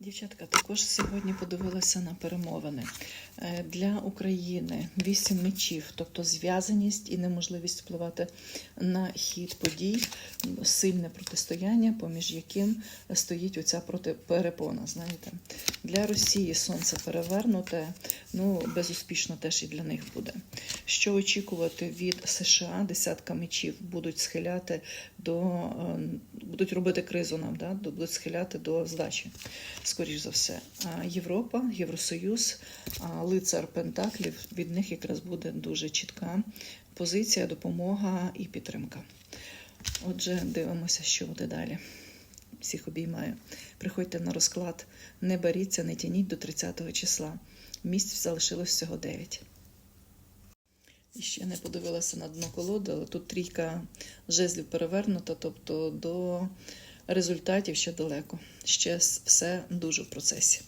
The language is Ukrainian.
Дівчатка, також сьогодні подивилася на перемовини Е, для України вісім мечів, тобто зв'язаність і неможливість впливати на хід подій, сильне протистояння, поміж яким стоїть оця протиперепона. Знаєте, для Росії сонце перевернуте, ну безуспішно теж і для них буде. Що очікувати від США? Десятка мечів будуть схиляти до е, будуть робити кризу нам, да? будуть схиляти до здачі скоріш за все. Європа, Євросоюз, лицар Пентаклів від них якраз буде дуже чітка позиція, допомога і підтримка. Отже, дивимося, що буде далі. Всіх обіймаю. Приходьте на розклад, не боріться, не тяніть до 30 числа. Місць залишилось всього 9. І ще не подивилася на дно колоди, але тут трійка жезлів перевернута, тобто до результатів ще далеко. Ще все дуже в процесі.